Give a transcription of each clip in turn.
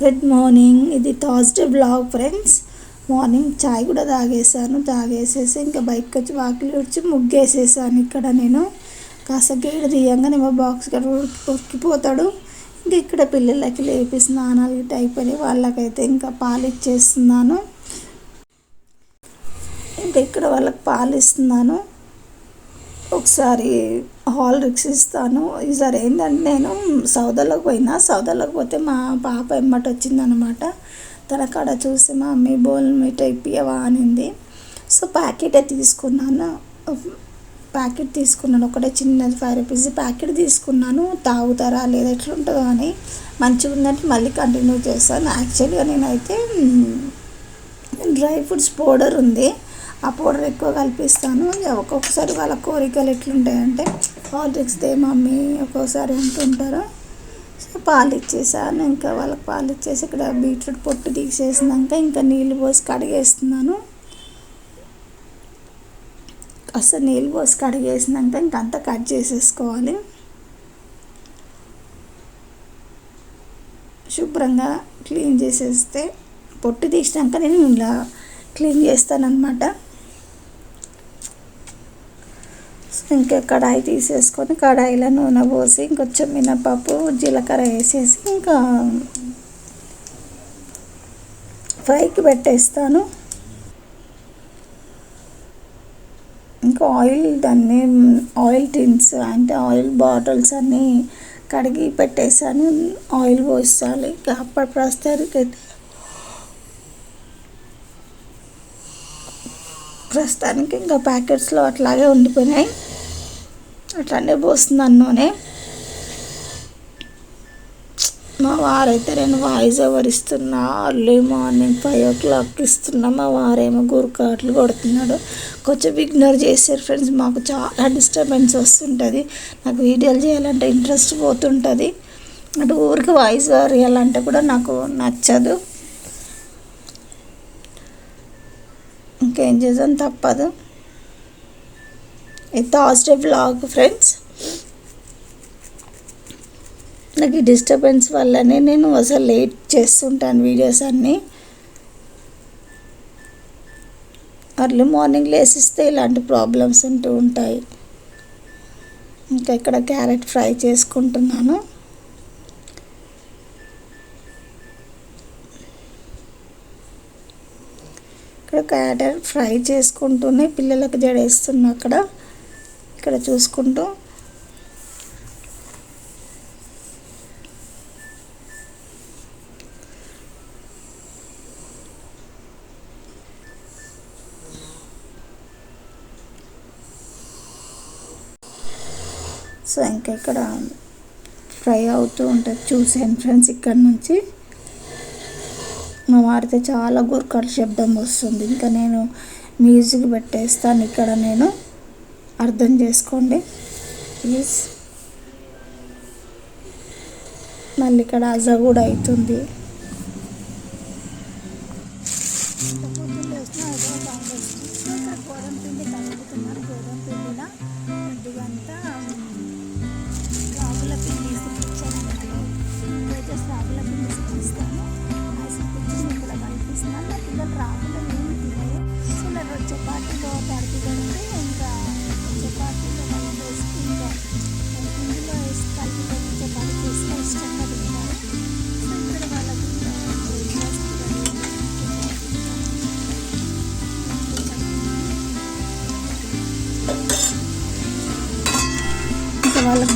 Good morning ఇది Thursday blog friends morning చాయ్ కూడా తాగేసాను తాగేసేసి ఇంకా బయటకు వచ్చి వాకిలి వచ్చి ముగ్గేసేసాను ఇక్కడ నేను. కాస్త గేడు తీయంగానే మా బాక్స్ గడ ఉరికిపోతాడు ఇంకా ఇక్కడ పిల్లలకి లేపి స్నానాలు గిట్ట అయిపోయి వాళ్ళకైతే ఇంకా పాలు ఇచ్చేస్తున్నాను. ఇంకా ఇక్కడ వాళ్ళకి పాలు ఇస్తున్నాను. ఒకసారి హాల్ రిక్స్ ఇస్తాను ఈసారి ఏంటంటే నేను సౌదాలకు పోయినా. సౌదాలోకి పోతే మా పాప ఎమ్మట వచ్చిందనమాట. తన కాడ చూసి మా మమ్మీ బోల్ మీట్ ఇప్పియవా అనింది. సో ప్యాకెటే తీసుకున్నాను. ప్యాకెట్ తీసుకున్నాను. ఒకటే చిన్నది ఫైవ్ రూపీస్ ప్యాకెట్ తీసుకున్నాను. తాగుతారా లేదా ఎట్లుంటుందో అని మంచిగా ఉందంటే మళ్ళీ కంటిన్యూ చేస్తాను. యాక్చువల్గా నేనైతే డ్రై ఫ్రూట్స్ పౌడర్ ఉంది. ఆ పౌడర్ ఎక్కువ కల్పిస్తాను. ఒక్కొక్కసారి వాళ్ళ కోరికలు ఎట్లుంటాయంటే హార్లిక్స్ దే మమ్మీ ఒక్కొక్కసారి అంటుంటారు. సో పాలు ఇచ్చేసాను. ఇంకా వాళ్ళకి పాలు ఇచ్చేసి ఇక్కడ బీట్రూట్ పొట్టు తీసేసినాక ఇంకా నీళ్ళు పోసి కడిగేస్తున్నాను. అసలు నీళ్ళు పోసి కడిగేసినాక ఇంక అంతా కట్ చేసేసుకోవాలి. శుభ్రంగా క్లీన్ చేసేస్తే పొట్టు తీసినాక నేను ఇలా క్లీన్ చేస్తానన్నమాట. ఇంకా కడాయి తీసేసుకొని కడాయిలో నూనె పోసి ఇంకొంచెం మినపప్పు జీలకర్ర వేసేసి ఇంకా ఫ్రైకి పెట్టేస్తాను. ఇంకా ఆయిల్ దాన్ని ఆయిల్ టిన్స్ అంటే ఆయిల్ బాటిల్స్ అన్నీ కడిగి పెట్టేసాను. ఆయిల్ పోసాలి ఇంకా అప్పటి ప్రస్తుతానికి ప్రస్తుతానికి ఇంకా ప్యాకెట్స్లో అట్లాగే ఉండిపోయినాయి. అట్లానే పోస్తున్నాను నూనె మా వారైతే నేను వాయిస్ ఓవర్ ఇస్తున్నా. Early morning five o'clock ఇస్తున్నా. మా వారేమో గురకాట్లు కొడుతున్నాడు. కొంచెం ఇగ్నోర్ చేశారు ఫ్రెండ్స్. మాకు చాలా డిస్టర్బెన్స్ వస్తుంటుంది. నాకు వీడియోలు చేయాలంటే ఇంట్రెస్ట్ పోతుంటుంది. అటు ఊరికి వాయిస్ ఓవర్ ఇవ్వాలంటే కూడా నాకు నచ్చదు. ఇంకేం చేసాను తప్పదు. థర్స్డే వ్లాగ్ ఫ్రెండ్స్ నాకు ఈ డిస్టర్బెన్స్ వల్లనే నేను అసలు లేట్ చేస్తుంటాను వీడియోస్ అన్నీ. అర్లీ మార్నింగ్ లేసిస్తే ఇలాంటి ప్రాబ్లమ్స్ ఉంటూ ఉంటాయి. ఇంకా ఇక్కడ క్యారెట్ ఫ్రై చేసుకుంటున్నాను. ఇక్కడ క్యారెట్ ఫ్రై చేసుకుంటూనే పిల్లలకు జడేస్తున్నా అక్కడ. ఇక్కడ చూసుకుంటూ. సో ఇంకా ఇక్కడ ఫ్రై అవుతూ ఉంటుంది. చూసాను ఫ్రెండ్స్ ఇక్కడ నుంచి. మా వారితో చాలా గురకల శబ్దం వస్తుంది. ఇంకా నేను మ్యూజిక్ పెట్టేస్తాను ఇక్కడ నేను. అర్థం చేసుకోండి. ప్లీజ్ మళ్ళీ ఇక్కడ అజ కూడా అవుతుంది.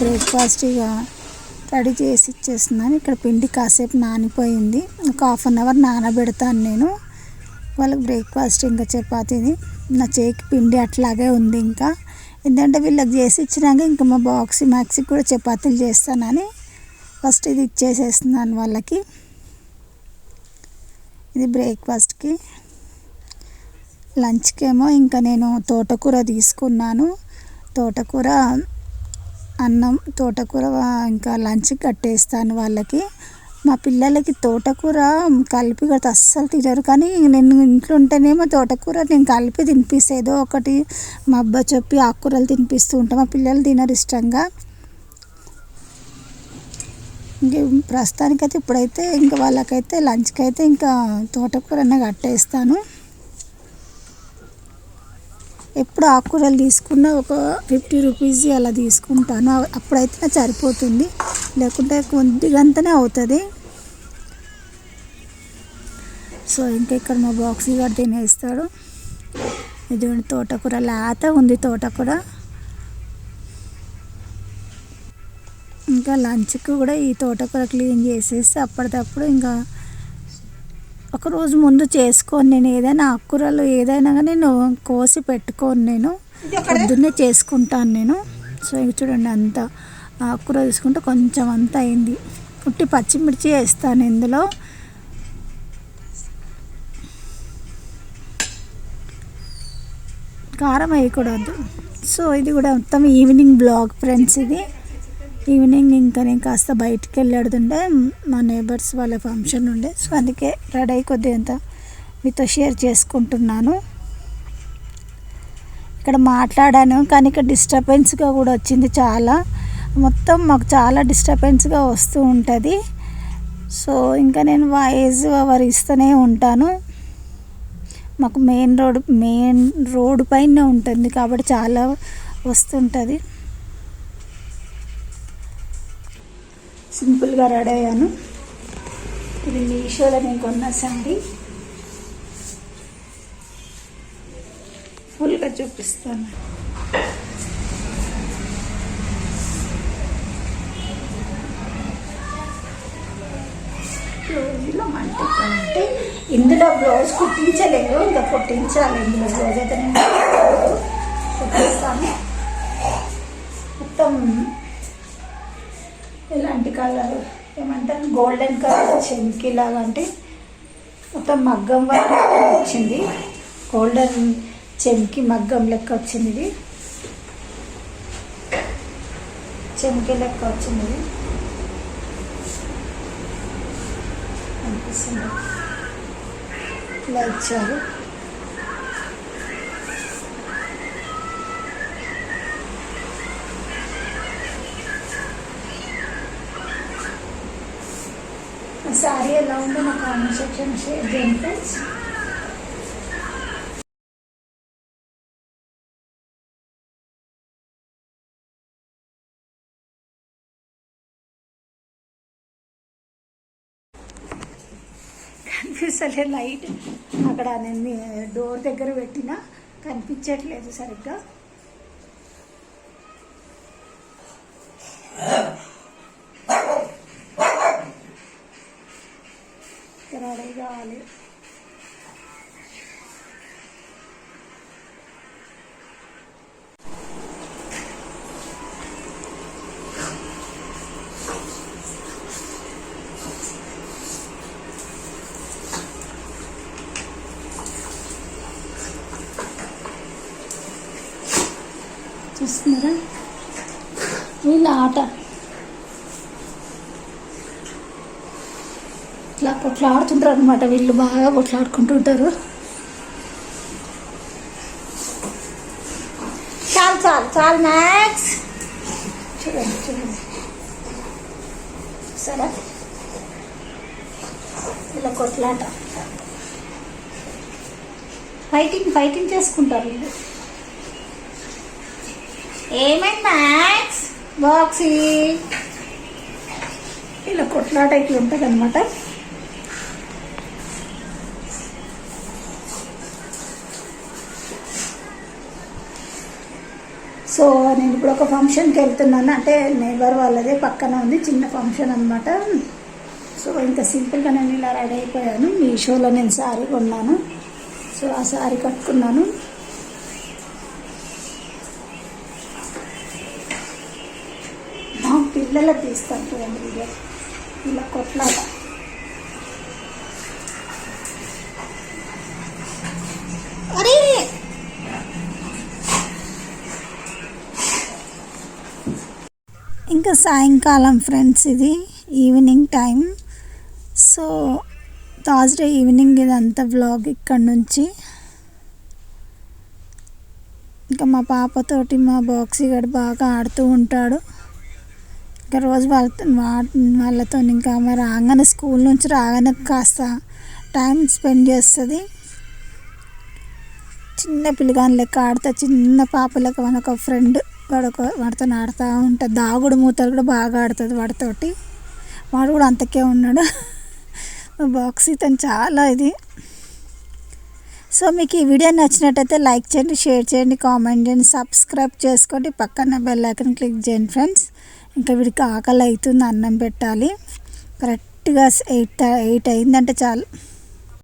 బ్రేక్ఫాస్ట్ ఇక రెడీ చేసి ఇచ్చేస్తున్నాను. ఇక్కడ పిండి కాసేపు నానిపోయింది. ఒక హాఫ్ అన్ అవర్ నానబెడతాను నేను. వాళ్ళకి బ్రేక్ఫాస్ట్ ఇంకా చపాతీది నా చేకి పిండి అట్లాగే ఉంది ఇంకా. ఎందుకంటే వీళ్ళకి చేసి ఇచ్చినాక ఇంకా మా బాక్స్ మ్యాక్స్కి కూడా చపాతీలు చేస్తానని ఫస్ట్ ఇది ఇచ్చేసేస్తున్నాను వాళ్ళకి. ఇది బ్రేక్ఫాస్ట్కి. లంచ్కేమో ఇంకా నేను తోటకూర తీసుకున్నాను. తోటకూర అన్నం తోటకూర ఇంకా లంచ్ కట్టేస్తాను వాళ్ళకి. మా పిల్లలకి తోటకూర కలిపి కడితే అస్సలు తినరు. కానీ నేను ఇంట్లో ఉంటేనేమో తోటకూర నేను కలిపి తినిపిస్తే. ఏదో ఒకటి మా అబ్బా చెప్పి ఆకుకూరలు తినిపిస్తూ ఉంటాం. మా పిల్లలు తినరు ఇష్టంగా. ఇంక ప్రస్తుతానికైతే ఇప్పుడైతే ఇంకా వాళ్ళకైతే లంచ్కి అయితే ఇంకా తోటకూరనే కట్టేస్తాను. ఎప్పుడు ఆకుకూరలు తీసుకున్నా ఒక ఫిఫ్టీ రూపీస్ అలా తీసుకుంటాను. అప్పుడైతే నాకు సరిపోతుంది. లేకుంటే కొద్దిగంతనే అవుతుంది. సో ఇంకా ఇక్కడ మా బాక్స్ కూడా తినేస్తాడు. ఇది తోటకూర లేత ఉంది తోటకూర. ఇంకా లంచ్కి కూడా ఈ తోటకూర క్లీన్ చేసేసి అప్పటికప్పుడు ఇంకా ఒక రోజు ముందు చేసుకొని నేను ఏదైనా ఆకుకూరలు ఏదైనా కానీ నేను కోసి పెట్టుకోను నేను. పొద్దున్నే చేసుకుంటాను నేను. సో చూడండి అంత ఆకుకూర తీసుకుంటే కొంచెం అంత అయింది. ఉట్టి పచ్చిమిర్చి వేస్తాను ఇందులో. కారం వేయకూడదు. సో ఇది కూడా మొత్తం ఈవినింగ్ బ్లాగ్ ఫ్రెండ్స్ ఇది. ఈవినింగ్ ఇంకా నేను కాస్త బయటికి వెళ్ళాడుతుండే మా నేబర్స్ వాళ్ళ ఫంక్షన్ ఉండే. సో అందుకే రెడీ అయి కొద్దిగా అంతా మీతో షేర్ చేసుకుంటున్నాను. ఇక్కడ మాట్లాడాను కానీ ఇక్కడ డిస్టర్బెన్స్గా కూడా వచ్చింది చాలా. మొత్తం మాకు చాలా డిస్టర్బెన్స్గా వస్తూ ఉంటుంది. సో ఇంకా నేను వాయిస్ ఓవర్ ఇస్తూనే ఉంటాను. మాకు మెయిన్ రోడ్ మెయిన్ రోడ్ పైన ఉంటుంది కాబట్టి చాలా వస్తుంటుంది. సింపుల్గా రెడీ అయ్యాను. ఇది మీషోలో నేను కొన్న శారీ. ఫుల్గా చూపిస్తాను. అంటే ఇందులో బ్లౌజ్ కుట్టించలేదు ఇంకా కుట్టించాలి. ఇందులో బ్లౌజ్ అయితే నేను కుట్టిస్తాను. మొత్తం ఎలాంటి కలర్ ఏమంటారు? గోల్డెన్ కలర్ చెంకి లాగా అంటే మొత్తం మగ్గం వరకు వచ్చింది. గోల్డెన్ చెంకి మగ్గం లెక్క వచ్చింది ఇది. చెంకి లెక్క వచ్చింది ఇది. అనిపిస్తుంది. ఇలా ఇచ్చారు. సారీ ఎలా ఉందో నా కామెంట్ సెక్షన్ షేర్ చేయండి ఫ్రెండ్స్ కనిపిస్తలే లైట్ అక్కడ నేను డోర్ దగ్గర పెట్టినా కనిపించట్లేదు సరిగ్గా రెడీ కావాలి చూస్తున్నారా? వీళ్ళ ఆట. ఇట్లా కొట్లాడుతుంటారు అనమాట వీళ్ళు బాగా కొట్లాడుకుంటుంటారు. చాలు చాలు చాలు మ్యాక్స్ చూడండి చూడండి. సరే ఇలా కొట్లాట. ఫైటింగ్ ఫైటింగ్ చేసుకుంటారు వీళ్ళు. ఏమైంది మ్యాక్స్ బాక్సీ ఇలా కొట్లాట ఇట్లా ఉంటుంది అనమాట సో నేను ఇప్పుడు ఒక ఫంక్షన్కి వెళ్తున్నాను. అంటే నేబర్ వాళ్ళదే పక్కన ఉంది చిన్న ఫంక్షన్ అనమాట సో ఇంకా సింపుల్గా నేను ఇలా రెడీ అయిపోయాను. మీషోలో నేను శారీ కొన్నాను. సో ఆ శారీ కట్టుకున్నాను. పిల్లలకు తీస్తాను చూడండి వీడియో. ఇలా కొట్లాట. అరే! ఇంకా సాయంకాలం ఫ్రెండ్స్ ఇది evening time. So Thursday evening ఇదంతా వ్లాగ్ ఇక్కడ నుంచి. ఇంకా మా పాపతోటి మా బాక్సీ గడు బాగా ఆడుతూ ఉంటాడు. ఇంకా రోజు వాళ్ళతో వాళ్ళతో ఇంకా మరి రాగానే స్కూల్ నుంచి రాగానే కాస్త టైం స్పెండ్ చేస్తుంది. చిన్న పిల్లగాని లెక్క ఆడుతా చిన్న పాప లెక్క మన ఒక ఫ్రెండ్ వాడు ఒక వాడితో ఆడుతూ ఉంటుంది దాగుడు మూతలు కూడా బాగా ఆడుతుంది వాడితోటి వాడు కూడా అంతకే ఉన్నాడు. బాక్స్ ఇతను చాలా ఇది. సో మీకు ఈ వీడియో నచ్చినట్టయితే లైక్ చేయండి షేర్ చేయండి కామెంట్ చేయండి సబ్స్క్రైబ్ చేసుకోండి. పక్కన బెల్ ఐకన్ క్లిక్ చేయండి ఫ్రెండ్స్. ఇంకా వీడికి ఆకలి అవుతుంది అన్నం పెట్టాలి. కరెక్ట్గా ఎయిట్ ఎయిట్ అయిందంటే చాలు.